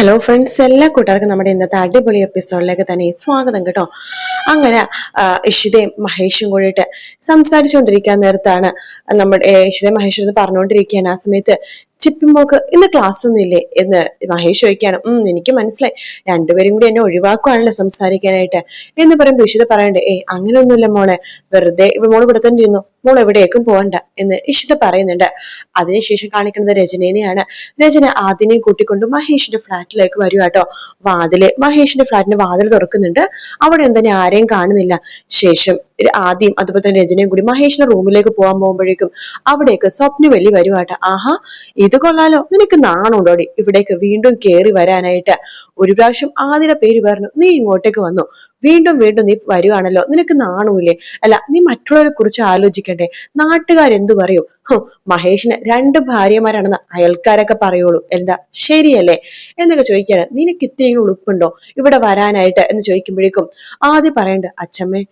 Hello friends എല്ലാ കൂട്ടുകാർക്കും നമ്മുടെ ഇന്നത്തെ അടിപൊളി എപ്പിസോഡിലേക്ക് തന്നെ സ്വാഗതം കേട്ടോ. അങ്ങനെ ഇഷിതയും മഹേഷും കൂടിയിട്ട് സംസാരിച്ചുകൊണ്ടിരിക്കാൻ നേരത്താണ് നമ്മുടെ ഇഷിതയും മഹേഷും പറഞ്ഞുകൊണ്ടിരിക്കുകയാണ്. ആ സമയത്ത് ചിപ്പിമോക്ക് ഇന്ന് ക്ലാസ് ഒന്നും ഇല്ലേ എന്ന് മഹേഷ് ചോദിക്കുകയാണ്. ഉം എനിക്ക് മനസ്സിലായി. രണ്ടുപേരും കൂടി എന്നെ ഒഴിവാക്കുവാണല്ലോ സംസാരിക്കാനായിട്ട്. എന്ന് പറയുമ്പോൾ ഇഷിത പറയണ്ടേ ഏ അങ്ങനെയൊന്നുമില്ല മോളെ. വെറുതെ ഇവ- മോൾ ഇവിടെ തന്നെ ഇരുന്നു. മോൾ എവിടേക്കും പോകണ്ട എന്ന് ഇഷിത പറയുന്നുണ്ട്. അതിനുശേഷം കാണിക്കുന്നത് രചനേനെയാണ്. രചന ആദ്യനെ കൂട്ടിക്കൊണ്ട് മഹേഷിന്റെ ഫ്ലാറ്റിലേക്ക് വരും കേട്ടോ വാതിൽ മഹേഷിന്റെ ഫ്ലാറ്റിന്റെ വാതിൽ തുറക്കുന്നുണ്ട്. അവിടെ തന്നെ ആരെയും കാണുന്നില്ല. ശേഷം ആദ്യം അതുപോലെ തന്നെ രചനയും കൂടി മഹേഷിന്റെ റൂമിലേക്ക് പോകാൻ പോകുമ്പോഴേക്കും അവിടേക്ക് സ്വപ്നവെള്ളി വരുവാട്ടോ ആഹാ ഇത് കൊള്ളാലോ. നിനക്ക് നാണുണ്ടോടി ഇവിടേക്ക് വീണ്ടും കേറി വരാനായിട്ട്. ഒരു പ്രാവശ്യം ആതിര പേര് പറഞ്ഞു നീ ഇങ്ങോട്ടേക്ക് വന്നു. വീണ്ടും വീണ്ടും നീ വരുവാണല്ലോ. നിനക്ക് നാണൂല്ലേ അല്ല നീ മറ്റുള്ളവരെ കുറിച്ച് ആലോചിക്കണ്ടേ. നാട്ടുകാരെന്തു പറയും? മഹേഷിന് രണ്ട് ഭാര്യമാരാണെന്ന് അയൽക്കാരൊക്കെ പറയുള്ളൂ. എന്താ? ശരിയല്ലേ? എന്നൊക്കെ ചോദിക്കാണ് നിനക്ക് ഇത്രയും ഉളുപ്പുണ്ടോ? ഇവിടെ വരാനായിട്ട് എന്ന് ചോദിക്കുമ്പോഴേക്കും ആദ്യം പറയണ്ട അച്ഛമ്മേ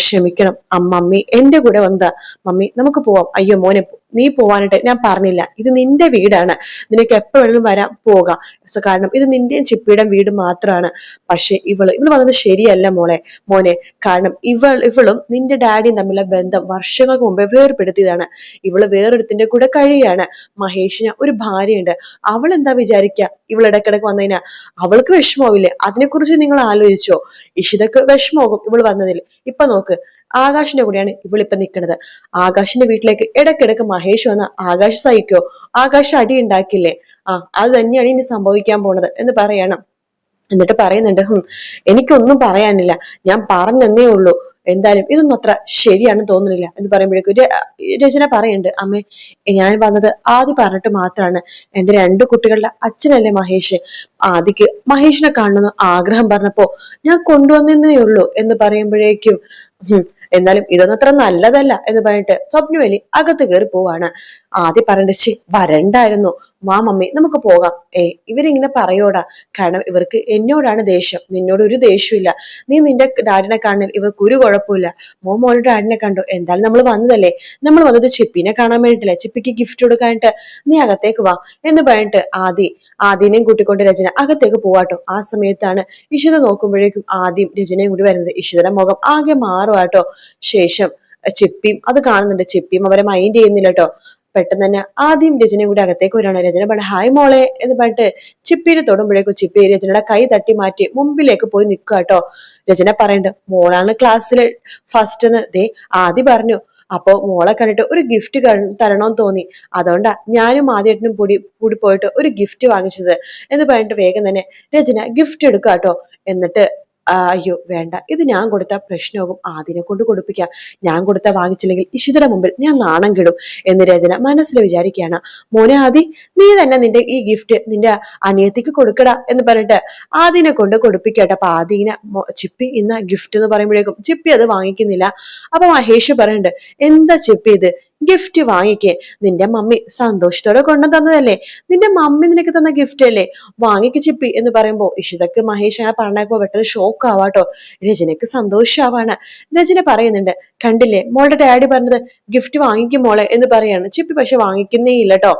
ക്ഷമിക്കണം. അമ്മമ്മി എന്റെ കൂടെ വന്നതാ. മമ്മി നമുക്ക് പോവാം. അയ്യോ മോനെ നീ പോവാനായിട്ട് ഞാൻ പറഞ്ഞില്ല. ഇത് നിന്റെ വീടാണ്. നിനക്ക് എപ്പോ വേണമെങ്കിലും വരാം പോകാം കാരണം ഇത് നിന്റെയും ചിപ്പിയുടെയും വീട് മാത്രമാണ് പക്ഷെ ഇവൾ ഇവൾ വന്നത് ശരിയല്ല മോളെ. മോനെ കാരണം ഇവൾ ഇവളും നിന്റെ ഡാഡിയും തമ്മിലുള്ള ബന്ധം വർഷങ്ങൾക്ക് മുമ്പേ വേർപെടുത്തിയതാണ്. ഇവൾ വേറൊരുത്തിന്റെ കൂടെ കഴിയാണ്. മഹേഷിന് ഒരു ഭാര്യയുണ്ട്. അവൾ എന്താ വിചാരിക്കുക ഇവൾ ഇടക്കിടക്ക് വന്നതിനാ അവൾക്ക് വിഷമാവില്ലേ അതിനെക്കുറിച്ച് നിങ്ങൾ ആലോചിച്ചോ? ഇഷിതക്ക് വിഷമാകും ഇവൾ വന്നതിൽ. ഇപ്പൊ നോക്ക് ആകാശിന്റെ കൂടെയാണ് ഇവളിപ്പൊ നിൽക്കുന്നത് ആകാശിന്റെ വീട്ടിലേക്ക് ഇടക്കിടക്ക് മഹേഷ് വന്ന് ആകാശ് സഹിക്കോ? ആകാശ് അടി ഉണ്ടാക്കില്ലേ? ആ അത് തന്നെയാണ് ഇനി സംഭവിക്കാൻ പോണത് എന്ന് പറയണം. എന്നിട്ട് പറയുന്നുണ്ട് എനിക്കൊന്നും പറയാനില്ല. ഞാൻ പറഞ്ഞെന്നേ ഉള്ളൂ. എന്തായാലും ഇതൊന്നും അത്ര ശരിയാണെന്ന് തോന്നുന്നില്ല. എന്ന് പറയുമ്പോഴേക്കും രചന പറയുന്നുണ്ട് അമ്മേ ഞാൻ വന്നത് ആദ്യം പറഞ്ഞിട്ട് മാത്രമാണ് എന്റെ രണ്ട് കുട്ടികളുടെ അച്ഛനല്ലേ മഹേഷ്. ആദിക്ക് മഹേഷിനെ കാണണമെന്ന് ആഗ്രഹം പറഞ്ഞപ്പോ ഞാൻ കൊണ്ടുവന്നേ ഉള്ളൂ. എന്ന് പറയുമ്പോഴേക്കും എന്നാലും ഇതൊന്നും അത്ര നല്ലതല്ല എന്ന് പറഞ്ഞിട്ട് സ്വപ്നവലി അകത്ത് കയറി പോവാണ്. ആദ്യം പറഞ്ഞിട്ട് ശി വരണ്ടായിരുന്നു. മാ മമ്മി നമുക്ക് പോകാം. ഏ ഇവരിങ്ങനെ പറയോടാ കാരണം ഇവർക്ക് എന്നോടാണ് ദേഷ്യം. നിന്നോട് ഒരു ദേഷ്യമില്ല നീ നിന്റെ ഡാഡിനെ കാണാൻ ഇവർക്ക് ഒരു കുഴപ്പമില്ല മോ മോളുടെ ഡാഡിനെ കണ്ടു. എന്തായാലും നമ്മൾ വന്നതല്ലേ? നമ്മൾ വന്നത് ചിപ്പിനെ കാണാൻ വേണ്ടിയിട്ടില്ല? ചിപ്പിക്ക് ഗിഫ്റ്റ് കൊടുക്കാനായിട്ട് നീ അകത്തേക്ക് വാ. എന്ന് പറഞ്ഞിട്ട് ആദി ആദ്യനെയും കൂട്ടിക്കൊണ്ട് രചന അകത്തേക്ക് പോവാട്ടോ. ആ സമയത്താണ് ഇഷിത നോക്കുമ്പോഴേക്കും ആദ്യം രചനയും കൂടി വരുന്നത്. ഇഷിതയുടെ മുഖം ആകെ മാറുവാട്ടോ. ശേഷം ചിപ്പിയും അത് കാണുന്നുണ്ട്. ചിപ്പിയും അവരെ മൈൻഡ് ചെയ്യുന്നില്ല കേട്ടോ പെട്ടെന്ന് തന്നെ ആദ്യം രചനയും കൂടി അകത്തേക്ക് വരികയാണ്. രചന പറഞ്ഞ ഹായ് മോളെ എന്ന് പറഞ്ഞിട്ട് ചിപ്പിനെ തൊടുമ്പോഴേക്കും ചിപ്പി രചനയുടെ കൈ തട്ടി മാറ്റി മുമ്പിലേക്ക് പോയി നിൽക്കുക കേട്ടോ. രചന പറയണ്ട് മോളാണ് ക്ലാസ്സിൽ ഫസ്റ്റ് എന്ന് ദേ ആദ്യം പറഞ്ഞു അപ്പോ മോളെ കണ്ടിട്ട് ഒരു ഗിഫ്റ്റ് തരണമെന്ന് തോന്നി. അതുകൊണ്ടാ ഞാനും ആദ്യമായിട്ടും കൂടി കൂടി പോയിട്ട് ഒരു ഗിഫ്റ്റ് വാങ്ങിച്ചത്. എന്ന് പറഞ്ഞിട്ട് വേഗം തന്നെ രചന ഗിഫ്റ്റ് എടുക്കുക കേട്ടോ. എന്നിട്ട് അയ്യോ വേണ്ട. ഇത് ഞാൻ കൊടുത്ത പ്രശ്നവും ആദിനെ കൊണ്ട് കൊടുപ്പിക്കാം. ഞാൻ കൊടുത്ത വാങ്ങിച്ചില്ലെങ്കിൽ ഇഷിതയുടെ മുമ്പിൽ ഞാൻ നാണം കിടും എന്ന് രചന മനസ്സിൽ വിചാരിക്കുകയാണ്. മോനെ ആദി നീ തന്നെ നിന്റെ ഈ ഗിഫ്റ്റ് നിന്റെ അനിയത്തിക്ക് കൊടുക്കടാ എന്ന് പറഞ്ഞിട്ട് ആദിനെ കൊണ്ട് കൊടുപ്പിക്കട്ടെ. അപ്പൊ ആദി ഇങ്ങനെ ചിപ്പി ഇന്ന ഗിഫ്റ്റ് എന്ന് പറയുമ്പോഴേക്കും ചിപ്പി അത് വാങ്ങിക്കുന്നില്ല. അപ്പൊ മഹേഷ് പറയുന്നുണ്ട് എന്താ ചിപ്പി ഇത്? ഗിഫ്റ്റ് വാങ്ങിക്കേ. നിന്റെ മമ്മി സന്തോഷത്തോടെ കൊണ്ടു തന്നതല്ലേ? നിന്റെ മമ്മി നിനക്ക് തന്ന ഗിഫ്റ്റ് അല്ലേ? വാങ്ങിക്ക് ചിപ്പി എന്ന് പറയുമ്പോ ഇഷിതക്ക് മഹേഷ് അങ്ങനെ പറഞ്ഞപ്പോ പെട്ടെന്ന് ഷോക്ക് ആവാട്ടോ. രചനക്ക് സന്തോഷാവാണ്. രചന പറയുന്നുണ്ട് കണ്ടില്ലേ? മോളുടെ ഡാഡി പറഞ്ഞത് ഗിഫ്റ്റ് വാങ്ങിക്കും മോളെ എന്ന് പറയാണ്. ചിപ്പി പക്ഷെ വാങ്ങിക്കുന്നേ ഇല്ല കേട്ടോ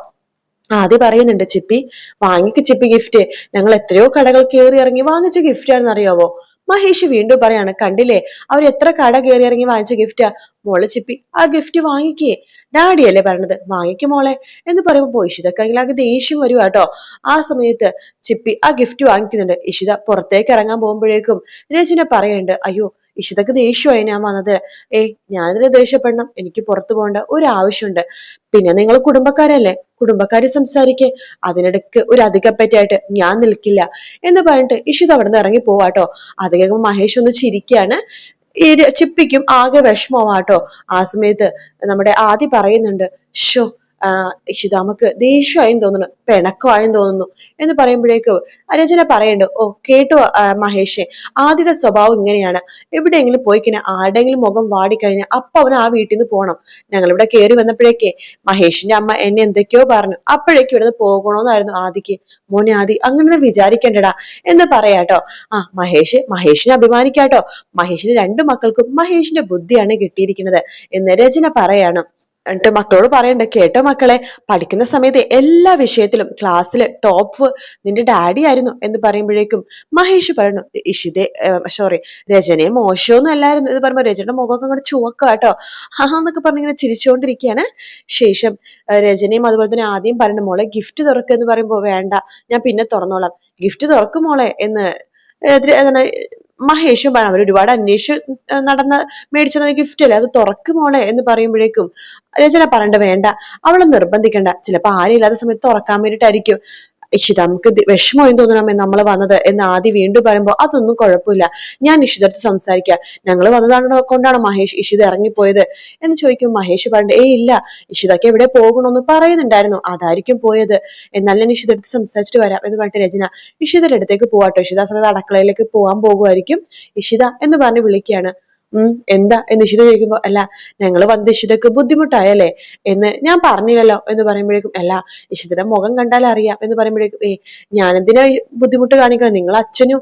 ആദ്യം പറയുന്നുണ്ട് ചിപ്പി വാങ്ങിക്ക് ചിപ്പി ഗിഫ്റ്റ് ഞങ്ങൾ എത്രയോ കടകൾ കയറി ഇറങ്ങി വാങ്ങിച്ച ഗിഫ്റ്റ് ആണെന്ന് അറിയാവോ? മഹേഷ് വീണ്ടും പറയാണ് കണ്ടില്ലേ? അവർ എത്ര കട കയറി ഇറങ്ങി വാങ്ങിച്ച ഗിഫ്റ്റാ മോളെ ചിപ്പി ആ ഗിഫ്റ്റ് വാങ്ങിക്കേ. ഡാഡിയല്ലേ പറഞ്ഞത് വാങ്ങിക്കും മോളെ. എന്ന് പറയുമ്പോൾ ഇഷിതക്കാണെങ്കിൽ ആകെ ദേഷ്യം വരുവാ കേട്ടോ. ആ സമയത്ത് ചിപ്പി ആ ഗിഫ്റ്റ് വാങ്ങിക്കുന്നുണ്ട്. ഇഷിത പുറത്തേക്ക് ഇറങ്ങാൻ പോകുമ്പോഴേക്കും രചന പറയുന്നുണ്ട് അയ്യോ ഇഷിതക്ക് ദേഷ്യമായി ഞാൻ വന്നത് ഏയ് ഞാനിതിന് ദേഷ്യപ്പെടണം. എനിക്ക് പുറത്തു പോകേണ്ട ഒരു ആവശ്യമുണ്ട് പിന്നെ നിങ്ങൾ കുടുംബക്കാരല്ലേ? കുടുംബക്കാര് സംസാരിക്കേ. അതിനിടയ്ക്ക് ഒരു അധികപ്പറ്റായിട്ട് ഞാൻ നിൽക്കില്ല. എന്ന് പറഞ്ഞിട്ട് ഇഷിത അവിടെ നിന്ന് ഇറങ്ങി പോവാട്ടോ അത് കേൾക്കുമ്പോൾ മഹേഷ് ഒന്ന് ചിരിക്കുകയാണ് ഈ ചിപ്പിക്കും ആകെ വിഷമമാട്ടോ ആ സമയത്ത് നമ്മുടെ ആദി പറയുന്നുണ്ട് ഷോ ഇഷിതാമക്ക് ദേഷ്യമായും തോന്നുന്നു പിണക്കമായും തോന്നുന്നു എന്ന് പറയുമ്പോഴേക്കും രചന പറയുന്നുണ്ട് ഓ കേട്ടോ മഹേഷേ ആദ്യയുടെ സ്വഭാവം ഇങ്ങനെയാണ്. എവിടെയെങ്കിലും പോയി കഴിഞ്ഞാൽ ആരുടെയെങ്കിലും മുഖം വാടിക്കഴിഞ്ഞാൽ അപ്പൊ അവൻ ആ വീട്ടിൽ നിന്ന് പോകണം ഞങ്ങൾ ഇവിടെ കയറി വന്നപ്പോഴേക്കേ മഹേഷിന്റെ അമ്മ എന്നെ എന്തൊക്കെയോ പറഞ്ഞു. അപ്പോഴേക്കും ഇവിടുന്ന് പോകണോന്നായിരുന്നു ആദിക്ക്. മോനെ ആദി അങ്ങനെ വിചാരിക്കണ്ടടാ എന്ന് പറയാട്ടോ ആ മഹേഷ് മഹേഷിനെ അഭിമാനിക്കാട്ടോ മഹേഷിന് രണ്ടു മക്കൾക്കും മഹേഷിന്റെ ബുദ്ധിയാണ് കിട്ടിയിരിക്കുന്നത് എന്ന് രചന പറയാണ്. എന്നിട്ട് മക്കളോട് പറയണ്ട കേട്ടോ മക്കളെ പഠിക്കുന്ന സമയത്ത് എല്ലാ വിഷയത്തിലും ക്ലാസ്സിൽ ടോപ്പ് നിന്റെ ഡാഡി ആയിരുന്നു എന്ന് പറയുമ്പോഴേക്കും മഹേഷ് പറയുന്നു ഇഷിതെ സോറി രചനയെ മോശമൊന്നും അല്ലായിരുന്നു ഇത് പറയുമ്പോൾ രചനയുടെ മുഖമൊക്കെ അങ്ങോട്ട് ചുവക്കുക കേട്ടോ. ഹാന്നൊക്കെ പറഞ്ഞിങ്ങനെ ചിരിച്ചുകൊണ്ടിരിക്കുകയാണ് ശേഷം ആ, രചനയും അതുപോലെ തന്നെ ആദ്യം പറഞ്ഞു മോളെ ഗിഫ്റ്റ് തുറക്കുക എന്ന് പറയുമ്പോൾ വേണ്ട ഞാൻ പിന്നെ തുറന്നോളാം. ഗിഫ്റ്റ് തുറക്കും മോളെ എന്ന് മഹേഷും പറഞ്ഞു അവർ ഒരുപാട് അന്വേഷിച്ച് നടന്ന മേടിച്ച ഗിഫ്റ്റ് അല്ലേ? അത് തുറക്ക് മോളെ എന്ന് പറയുമ്പോഴേക്കും രചന പറയണ്ട വേണ്ട. അവളെ നിർബന്ധിക്കണ്ട. ചിലപ്പോ ആരും ഇല്ലാത്ത സമയത്ത് തുറക്കാൻ വേണ്ടിയിട്ടായിരിക്കും. ഇഷിത നമുക്ക് വിഷമം വിഷമമായി തോന്നണമേ നമ്മൾ വന്നത് എന്ന് ആദ്യം വീണ്ടും പറയുമ്പോൾ അതൊന്നും കുഴപ്പമില്ല. ഞാൻ ഇഷിതടുത്ത് സംസാരിക്കാം. ഞങ്ങൾ വന്നതാണ് കൊണ്ടാണ് മഹേഷ് ഇഷിത ഇറങ്ങിപ്പോയത്? എന്ന് ചോദിക്കും മഹേഷ് പറഞ്ഞു ഏയ് ഇല്ല ഇഷിതക്ക് എവിടെ പോകണമെന്ന് പറയുന്നുണ്ടായിരുന്നു. അതായിരിക്കും പോയത്. എന്നാൽ ഞാൻ ഇഷിതടുത്ത് സംസാരിച്ചിട്ട് വരാം എന്ന് പറഞ്ഞിട്ട് രചന ഇഷിതയുടെ അടുത്തേക്ക് പോവാട്ടോ. ഇഷിത സമയത്ത് അടുക്കളയിലേക്ക് പോകാൻ പോകുമായിരിക്കും ഇഷിത എന്ന് പറഞ്ഞ് വിളിക്കുകയാണ്. ഉം എന്താ? എന്ന് ഇഷിത ചോദിക്കുമ്പോ അല്ല ഞങ്ങൾ വന്ന് ഇഷിതക്ക് ബുദ്ധിമുട്ടായല്ലേ? എന്ന് ഞാൻ പറഞ്ഞില്ലല്ലോ എന്ന് പറയുമ്പോഴേക്കും അല്ല ഇഷിതയുടെ മുഖം കണ്ടാൽ അറിയാം. എന്ന് പറയുമ്പോഴേക്കും ഏ ഞാനെന്തിനാ ബുദ്ധിമുട്ട് കാണിക്കണം? നിങ്ങൾ അച്ഛനും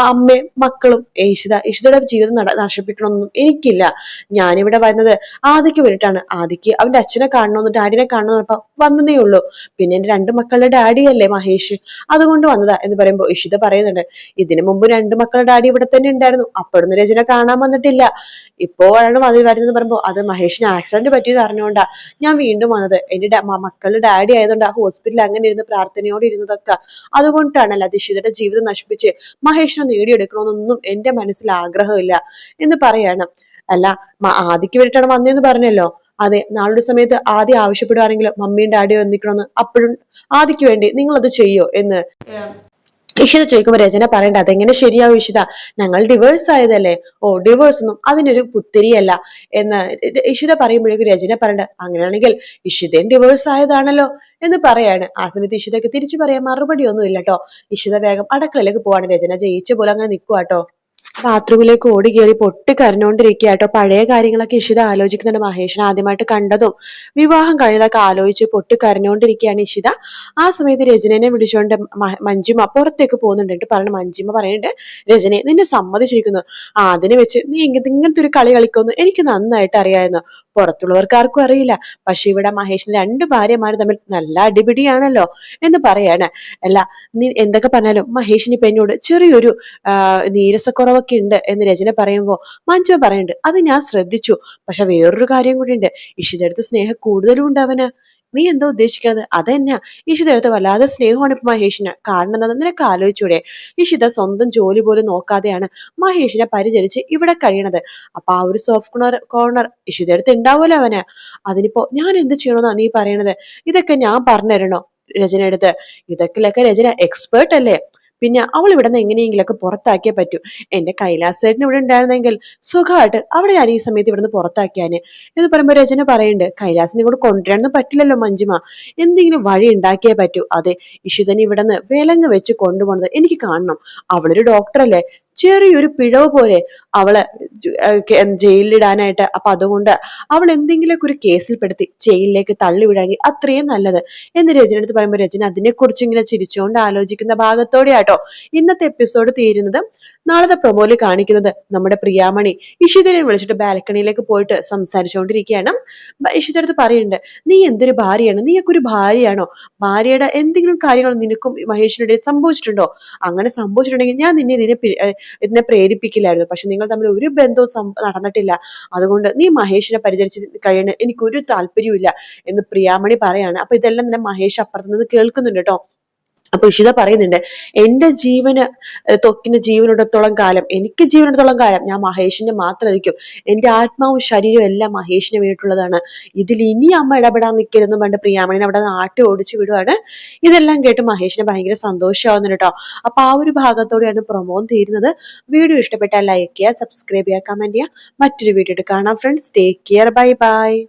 അമ്മയും മക്കളും ഏ ഇഷിത ഇഷിതയുടെ ജീവിതം നട നശിപ്പിക്കണമെന്നൊന്നും എനിക്കില്ല. ഞാനിവിടെ വരുന്നത് ആദിക്ക് വേണ്ടിയിട്ടാണ്. ആദിക്ക് അവന്റെ അച്ഛനെ കാണണമെന്ന് ഡാഡിനെ കാണണമെന്ന് വന്നതേ ഉള്ളൂ. പിന്നെ എന്റെ രണ്ട് മക്കളുടെ ഡാഡിയല്ലേ മഹേഷ്? അതുകൊണ്ട് വന്നതാ. എന്ന് പറയുമ്പോ ഇഷിത പറയുന്നുണ്ട് ഇതിനു മുമ്പ് രണ്ട് മക്കളുടെ ഡാഡി ഇവിടെ തന്നെ ഉണ്ടായിരുന്നു. അപ്പോഴൊന്നും രചന കാണാൻ വന്നിട്ടില്ല. ഇപ്പോഴാണ് അത് വരുന്നത് പറയുമ്പോൾ അത് മഹേഷിന് ആക്സിഡന്റ് പറ്റിയത് അറിഞ്ഞുകൊണ്ടാ ഞാൻ വീണ്ടും വന്നത്. എന്റെ മക്കളുടെ ഡാഡി ആയതുകൊണ്ട് ആ ഹോസ്പിറ്റലിൽ അങ്ങനെ ഇരുന്ന് പ്രാർത്ഥനയോടെ ഇരുന്നതൊക്കെ. അതുകൊണ്ടാണല്ലോ അതിഷിതയുടെ ജീവിതം നശിപ്പിച്ച് മഹേഷിനെ നേടിയെടുക്കണമെന്നൊന്നും എന്റെ മനസ്സിൽ ആഗ്രഹമില്ല. എന്ന് പറയാണ്. അല്ല ആദിക്ക് വേണ്ടിയിട്ടാണ് വന്നതെന്ന് പറഞ്ഞല്ലോ. അതെ നാളൊരു സമയത്ത് ആദ്യം ആവശ്യപ്പെടുകയാണെങ്കിൽ മമ്മിയും ഡാഡിയും ഒന്നിക്കണമെന്ന് അപ്പോഴും ആദിക്ക് വേണ്ടി നിങ്ങൾ അത് ചെയ്യോ എന്ന്. ഇഷിത ചോദിക്കുമ്പോൾ രചന പറയണ്ട അതെങ്ങനെ ശരിയാവും ഇഷിത ഞങ്ങൾ ഡിവേഴ്സ് ആയതല്ലേ? ഓ ഡിവേഴ്സ് ഒന്നും അതിനൊരു പുത്തിരിയല്ല എന്ന് ഇഷിത പറയുമ്പോഴേക്കും രചന പറയണ്ട അങ്ങനെയാണെങ്കിൽ ഇഷിതയും ഡിവേഴ്സ് ആയതാണല്ലോ എന്ന് പറയാണ്. ആ സമയത്ത് ഇഷിതയ്ക്ക് തിരിച്ചു പറയാൻ മറുപടി ഒന്നും ഇല്ല കേട്ടോ ഇഷിത വേഗം അടക്കളയിലേക്ക് പോവാണ്. രചന ജയിച്ച പോലെ അങ്ങനെ നിൽക്കുക കേട്ടോ ബാത്റൂമിലേക്ക് ഓടി കയറി പൊട്ടി കേട്ടോ പഴയ കാര്യങ്ങളൊക്കെ ഇഷിത ആലോചിക്കുന്നുണ്ട് മഹേഷിനെ ആദ്യമായിട്ട് കണ്ടതും. വിവാഹം കഴിഞ്ഞതൊക്കെ ആലോചിച്ച് പൊട്ടി കരഞ്ഞുകൊണ്ടിരിക്കുകയാണ് ഇഷിത. ആ സമയത്ത് രജനനെ വിളിച്ചുകൊണ്ട് മഞ്ജിമ പുറത്തേക്ക് പോകുന്നുണ്ട് പറഞ്ഞു മഞ്ജിമ പറയുന്നുണ്ട് രചനയെ നിന്നെ സമ്മതിച്ചിരിക്കുന്നു. ആ അതിനെ വെച്ച് നീ ഇങ്ങനത്തെ ഒരു കളി കളിക്കുന്നു എനിക്ക് നന്നായിട്ട് അറിയാമായിരുന്നു പുറത്തുള്ളവർക്ക് ആർക്കും അറിയില്ല. പക്ഷെ ഇവിടെ മഹേഷിന് രണ്ട് ഭാര്യമാര് തമ്മിൽ നല്ല അടിപിടിയാണല്ലോ എന്ന് പറയാണ്. അല്ല നീ എന്തൊക്കെ പറഞ്ഞാലും മഹേഷിന് ഇപ്പൊ എന്നോട് ചെറിയൊരു ആ, നീരസക്കുറവൊക്കെ ഉണ്ട് എന്ന് രചന പറയുമ്പോൾ മഞ്ജുവ പറയുന്നുണ്ട് അത് ഞാൻ ശ്രദ്ധിച്ചു. പക്ഷെ വേറൊരു കാര്യം കൂടി ഉണ്ട്. ഇഷിതടുത്ത് സ്നേഹം കൂടുതലും ഉണ്ട് അവന്. നീ എന്താ ഉദ്ദേശിക്കുന്നത് അതന്നെയാ ഇഷിതടുത്ത് വല്ലാതെ സ്നേഹമാണ് ഇപ്പൊ മഹേഷിന്. കാരണം എന്താ നിനക്ക് ആലോചിച്ചൂടെ? ഇഷിത സ്വന്തം ജോലി പോലും നോക്കാതെയാണ് മഹേഷിനെ പരിചരിച്ച് ഇവിടെ കഴിയണത്. അപ്പൊ ആ ഒരു സോഫ്റ്റ് കോർണർ കോർണർ ഇഷിതടുത്ത് ഉണ്ടാവുമല്ലോ അവന്. അതിനിപ്പോ ഞാൻ എന്ത് ചെയ്യണമെന്നാ നീ പറയണത്? ഇതൊക്കെ ഞാൻ പറഞ്ഞു തരണോ രചന എടുത്ത് ഇതൊക്കെ രചന? എക്സ്പേർട്ട് അല്ലേ? പിന്നെ അവൾ ഇവിടെ നിന്ന് എങ്ങനെയെങ്കിലൊക്കെ പുറത്താക്കിയേ പറ്റൂ. എന്റെ കൈലാസേട്ടൻ ഇവിടെ ഉണ്ടായിരുന്നെങ്കിൽ സുഖമായിട്ട് അവിടെ ഞാൻ ഈ സമയത്ത് ഇവിടുന്ന് പുറത്താക്കിയാന്. എന്ന് പറയുമ്പോൾ രചന പറയുന്നുണ്ട് കൈലാസിനെ കൂടെ കൊണ്ടുവരാനൊന്നും പറ്റില്ലല്ലോ മഞ്ജുമ. എന്തെങ്കിലും വഴി ഉണ്ടാക്കിയേ പറ്റൂ. അതെ ഇഷിതനെ ഇവിടെ നിന്ന് വിലങ്ങ് വെച്ച് കൊണ്ടുപോണത് എനിക്ക് കാണണം. അവളൊരു ഡോക്ടറല്ലേ ചെറിയൊരു പിഴവ് പോലെ അവളെ ജയിലിലിടാനായിട്ട്. അപ്പൊ അതുകൊണ്ട് അവൾ എന്തെങ്കിലുമൊക്കെ ഒരു കേസിൽപ്പെടുത്തി ജയിലിലേക്ക് തള്ളിവിടാമെങ്കിൽ അത്രയും നല്ലത്. എന്ന് രചന എടുത്ത് പറയുമ്പോൾ രചന അതിനെക്കുറിച്ച് ഇങ്ങനെ ചിരിച്ചുകൊണ്ട് ആലോചിക്കുന്ന ഭാഗത്തോടെയാട്ടോ ഇന്നത്തെ എപ്പിസോഡ് തീരുന്നത്. നാളത്തെ പ്രൊമോയിൽ കാണിക്കുന്നത് നമ്മുടെ പ്രിയാമണി. ഇഷിതനെ വിളിച്ചിട്ട് ബാൽക്കണിയിലേക്ക് പോയിട്ട് സംസാരിച്ചുകൊണ്ടിരിക്കുകയാണ് ഇഷിത അടുത്ത് പറയുന്നുണ്ട് നീ എന്തൊരു ഭാര്യയാണ്? നീയൊക്കെ ഒരു ഭാര്യയാണോ? ഭാര്യയുടെ എന്തെങ്കിലും കാര്യങ്ങൾ നിനക്കും മഹേഷിനിടയിൽ സംഭവിച്ചിട്ടുണ്ടോ? അങ്ങനെ സംഭവിച്ചിട്ടുണ്ടെങ്കിൽ ഞാൻ നിന്നെ ഇതിനെ ഇതിനെ പ്രേരിപ്പിക്കില്ലായിരുന്നു. പക്ഷെ നിങ്ങൾ തമ്മിൽ ഒരു ബന്ധവും നടന്നിട്ടില്ല. അതുകൊണ്ട് നീ മഹേഷിനെ പരിചരിച്ച് കഴിയണ എനിക്കൊരു താല്പര്യവും എന്ന് പ്രിയാമണി പറയാണ്. അപ്പൊ ഇതെല്ലാം തന്നെ മഹേഷ് അപ്പുറത്ത് നിന്ന് കേൾക്കുന്നുണ്ട് കേട്ടോ. അപ്പൊ ഇഷിത പറയുന്നുണ്ട് എന്റെ ജീവന് തൊക്കിന് ജീവനുടത്തോളം കാലം എനിക്ക് ജീവനിടത്തോളം കാലം ഞാൻ മഹേഷിന്റെ മാത്രമായിരിക്കും. എന്റെ ആത്മാവും ശരീരവും എല്ലാം മഹേഷിന് വേണ്ടിയിട്ടുള്ളതാണ്. ഇതിൽ ഇനി അമ്മ ഇടപെടാൻ നിൽക്കരുതെന്ന് പണ്ട് പ്രിയാമണിനെ അവിടെ നിന്ന് ആട്ടി ഓടിച്ചു വിടുവാണ്. ഇതെല്ലാം കേട്ട് മഹേഷിന് ഭയങ്കര സന്തോഷമാവുന്നുണ്ട് കേട്ടോ. അപ്പൊ ആ ഒരു ഭാഗത്തോടെയാണ് പ്രൊമോ തീരുന്നത്. വീഡിയോ ഇഷ്ടപ്പെട്ടാൽ ലൈക്ക് ചെയ്യുക സബ്സ്ക്രൈബ് ചെയ്യുക കമന്റ് ചെയ്യുക. മറ്റൊരു വീഡിയോ കാണാം friends take care bye bye